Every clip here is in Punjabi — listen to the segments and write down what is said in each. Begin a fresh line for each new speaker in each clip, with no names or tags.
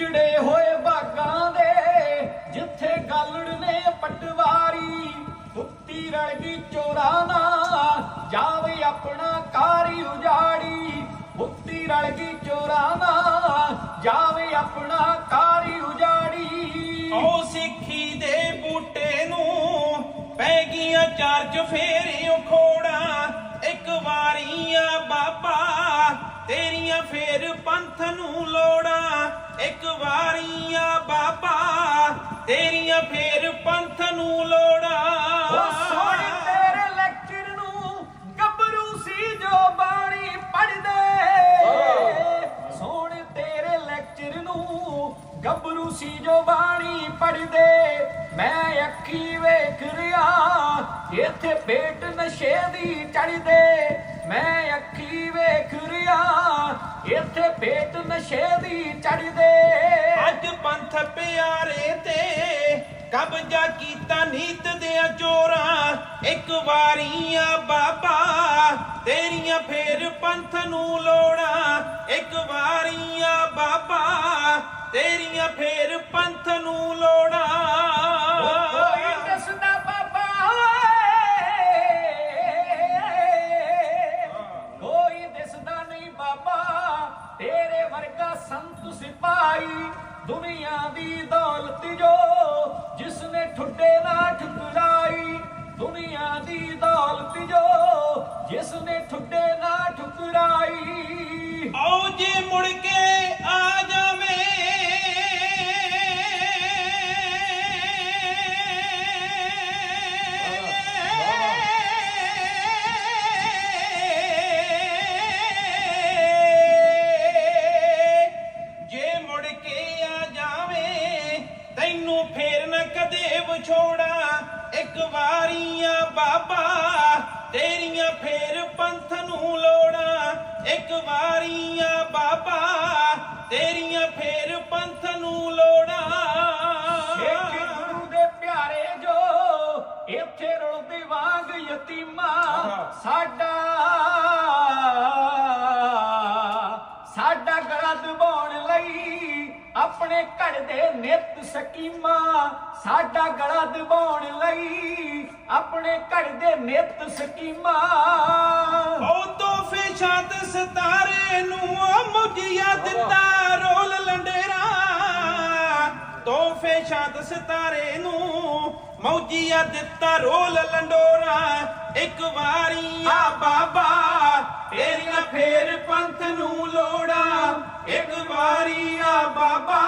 ਉਜੜੇ ਹੋਏ ਬਾਗਾਂ ਦੇ, ਜਿੱਥੇ ਗਾਲੜ ਨੇ ਪਟਵਾਰੀ ਕੁੱਤੀ ਰਲ ਗਈ ਚੋਰਾਂ ਨਾਲ। ਜਾਵੇ ਆਪਣਾ ਕਾਰੀ ਉਜਾੜੀ ਕੁੱਤੀ ਰਲ ਗਈ ਚੋਰਾਂ ਨਾਲ। ਜਾਵੇ ਆਪਣਾ ਕਾਰੀ ਉਜਾੜੀ।
ਓ ਸਿੱਖੀ ਦੇ ਬੂਟੇ ਨੂੰ ਪੈ ਗਈਆਂ ਚਾਰ ਚਫੇਰੇ ਖੋੜਾ। ਇੱਕ ਵਾਰੀਆਂ ਬਾਬਾ, ਤੇਰੀਆਂ ਫੇਰ ਪੰਥ ਨੂੰ ਲੋੜਾਂ। ਇੱਕ ਵਾਰੀਆਂ ਬਾਬਾ ਤੇਰੀਆਂ ਫੇਰ ਪੰਥ ਨੂੰ ਲੋੜਾਂ।
ਸੋਹਣੀ ਤੇਰੇ ਲੈਕਚਰ ਨੂੰ ਗੱਭਰੂ ਸੀ ਜੋ ਬਾਣੀ ਪੜਦੇ ਸੋਹਣੇ ਤੇਰੇ ਲੈਕਚਰ ਨੂੰ ਗੱਭਰੂ ਸੀ ਜੋ ਬਾਣੀ ਪੜਦੇ ਮੈਂ ਅੱਖੀ ਵੇਖ ਰਿਆ ਇੱਥੇ ਪੇਟ ਨਸ਼ੇ ਦੀ ਚੜਦੇ ਮੈਂ ਅੱਖੀ ਵੇਖ ਪੇਟ ਨਸ਼ੇ ਦੀ ਚੜਦੇ
ਅੱਜ ਪੰਥ ਪਿਆਰੇ ਤੇ ਕਬਜ਼ਾ ਕੀਤਾ ਨੀਤ ਦੇ ਚੋਰਾਂ। ਇੱਕ ਵਾਰੀਆਂ ਬਾਬਾ, ਤੇਰੀਆਂ ਫੇਰ ਪੰਥ ਨੂੰ ਲੋੜਾਂ। ਇੱਕ ਵਾਰੀਆਂ ਬਾਬਾ
ਵਰਗਾ ਸੰਤ ਸਿਪਾਈ ਦੁਨੀਆ ਦੀ ਦੌਲਤ ਜੋ ਜਿਸ ਨੇ ਠੁੱਡੇ ਨਾ ਠੁਕਰਾਈ, ਦੁਨੀਆ ਦੀ ਦੌਲਤ ਜੋ ਜਿਸ ਨੇ ਠੁੱਡੇ ਨਾ ਠੁਕਰਾਈ।
ਆਓ ਜੇ ਮੁੜ ਕੇ ਵਿਛੋੜਾ ਇੱਕ ਵਾਰੀਆਂ ਬਾਬਾ ਤੇਰੀਆਂ ਫੇਰ ਪੰਥ ਨੂੰ ਲੋੜਾਂ। ਇੱਕ ਵਾਰੀਆਂ ਬਾਬਾ ਤੇਰੀਆਂ ਫੇਰ ਪੰਥ ਨੂੰ ਲੋੜਾਂ।
ਸਿੱਖ ਗੁਰੂ ਦੇ ਪਿਆਰੇ ਜੋ ਇੱਥੇ ਰੁਲਦੇ ਵਾਂਗ ਯਤੀਮਾਂ। ਸਾਡਾ ਆਪਣੇ ਘਰ ਦੇ ਨਿਤ ਸਕੀਮਾ ਸਾਡਾ ਗਲਾ ਦਬਾਉਣ ਲਈ ਆਪਣੇ ਘਰ ਦੇ ਨਿਤ ਸਕੀਮਾਂ।
ਉਹ ਤੋਹਫੇ ਛਾਤ ਸਤਾਰੇ ਨੂੰ ਮੁਜੀਆ ਦਿੱਤਾ ਰੋਲ ਲੰਡੇਰਾ। ਤੋਹਫੇ ਛਾਤ ਸਤਾਰੇ ਨੂੰ ਮੌਜੀਆ ਦਿੱਤਾ ਰੋਲ ਲੰਡੋਰਾ। ਇੱਕ ਵਾਰੀ ਆ ਬਾਬਾ ਤੇਰੀਆਂ ਫੇਰ ਪੰਥ ਨੂੰ ਲੋੜਾ। ਇੱਕ ਵਾਰੀ ਆ ਬਾਬਾ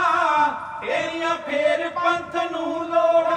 ਫੇਰ ਪੰਥ ਨੂੰ ਲੋੜ